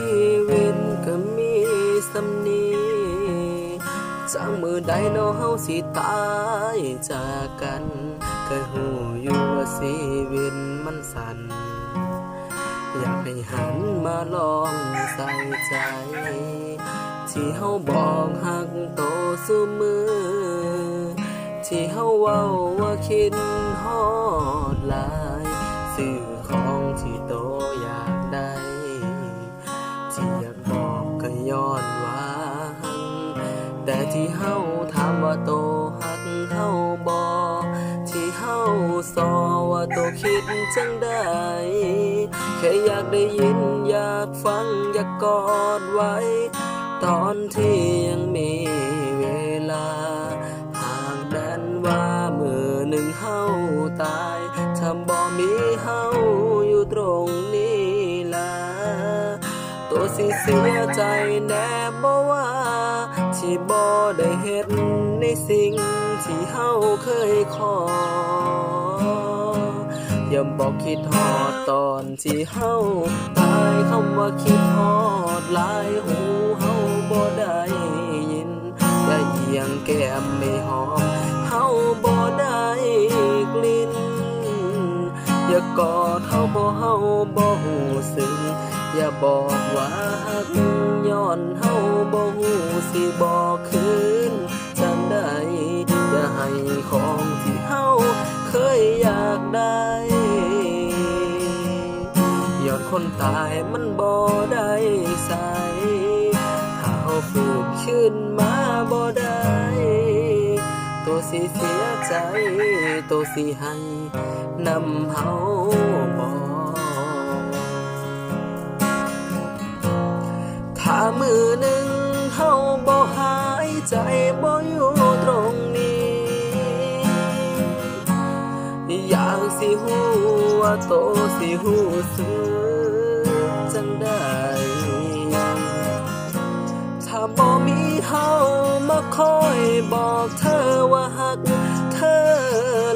ชีวิตก็มีสำนีจากมือใดเนาะเฮาสิตายจากกันก็หูอยู่ว่าชีวิตมันสั่นอยากให้หันมาลองใส่ใจ ที่เฮาบอกหักโตสุมือ ที่เฮาเว้าว่าคิดฮอดลายซื้อ แต่ที่เฮาถามว่าโตหักเฮาบอกที่เฮาสอว่าโตคิดจังได้แค่อยากได้ยินอยากฟังอยากกอดไว้ ตอนที่ยังมีเวลา หากแม้นว่ามือหนึ่งเฮาตายถ้าบ่มีเฮาอยู่ตรงนี้ละตัวสิเสียใจแน่บ่ว่า ที่บ่ได้เฮ็ดในสิ่งที่เฮาเคยขออย่าบอกคิดฮอดตอนที่เฮาตายคำว่าคิดฮอดหลายหูเฮาบ่ได้ยินอย่าเอียงแก้มไม่หอมเฮาบ่ได้กลิ่นอย่ากอดเฮาบ่เฮาบ่หูสึง อย่าบอกว่าฮักย้อนเฮาบ่หูสิบอกคืนจังได้อย่าให้ของที่เฮาเคยอยากได้ย้อนคนตายมันบ่ได้ใส่ถ้าเฮาฝืนขึ้นมาบ่ได้ตัวสิเสียใจตัวสิให้นำเฮาบ สิฮู้ว่าโตสิฮู้สึกจังได้ถ้าบ่มีเฮามาคอยบอกเธอว่าหักเธอ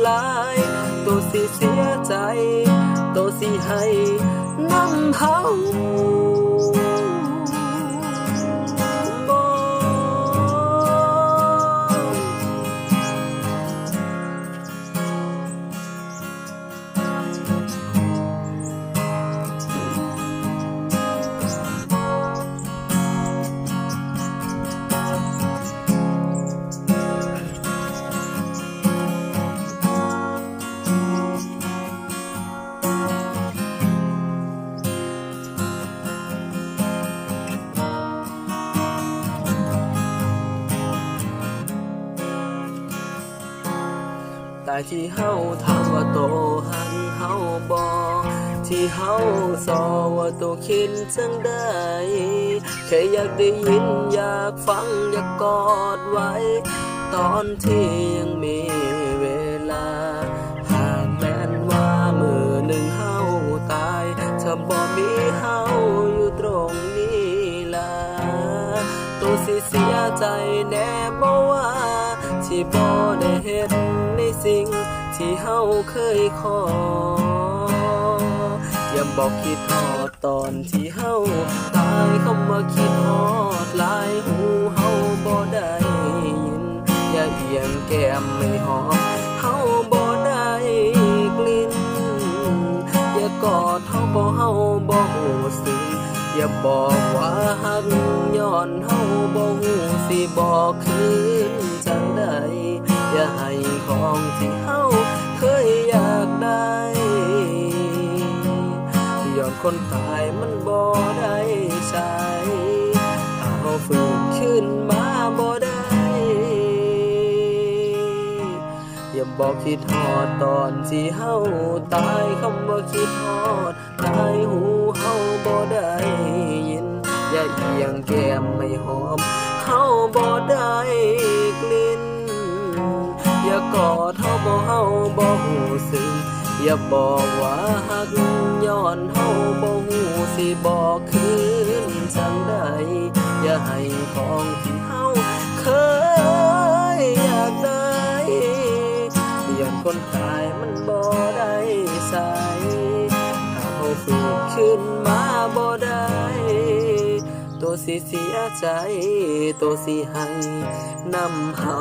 หลายโตสิเสียใจ โตสิให้น้ำเฮา ที่เฮาถามว่าโตหันเฮาบอที่เฮาสอว่าโตคิดจังได้แค่อยากได้ยินอยากฟังอยากกอดไว้ ตอนที่ยังมีเวลา หากแม้นว่ามือหนึ่งเฮาตายถ้าบ่มีเฮาอยู่ตรงนี้ล่ะตัวสิเสียใจแน่บ่ว่า ที่บ่ได้เฮ็ดในสิ่งที่เฮาเคยขอ อย่าบอกคิดทอดตอนที่เฮาตายคำว่าคิดฮอดหลายหูเฮาบ่ได้ยิน อย่าเอียงแก้มไม่หอมเฮาบ่ได้กลิ่น อย่ากอดเฮาบ่เฮาบ่หูสึกอย่าบอกว่าหักย้อนเฮาบ่ฮู้สิบอกคืน ให้ของที่เฮาเคยอยากได้ย้อนคนตายมันบ่ได้ใช้เฮาฟื้นขึ้นมาบ่ได้ อย่าบอกคิดฮอดตอนที่เฮาตายคำว่าคิดฮอดตายหูเฮาบ่ได้ยิน อย่าเอียงแก้มไม่หอมเฮาบ่ได้ อย่ากอดเฮาบ่เฮาบ่หูสึกอย่าบอกว่าหักย้อนเฮาบ่หูสิบอกคืนจังใดอย่าให้ของที่เฮาเคยอยากได้ย้อนคนตายมันบ่ได้ใส่ถ้าเฮาฟื้นขึ้นมาบ่ได้ตัวสิเสียใจตัวสิให้นำเฮา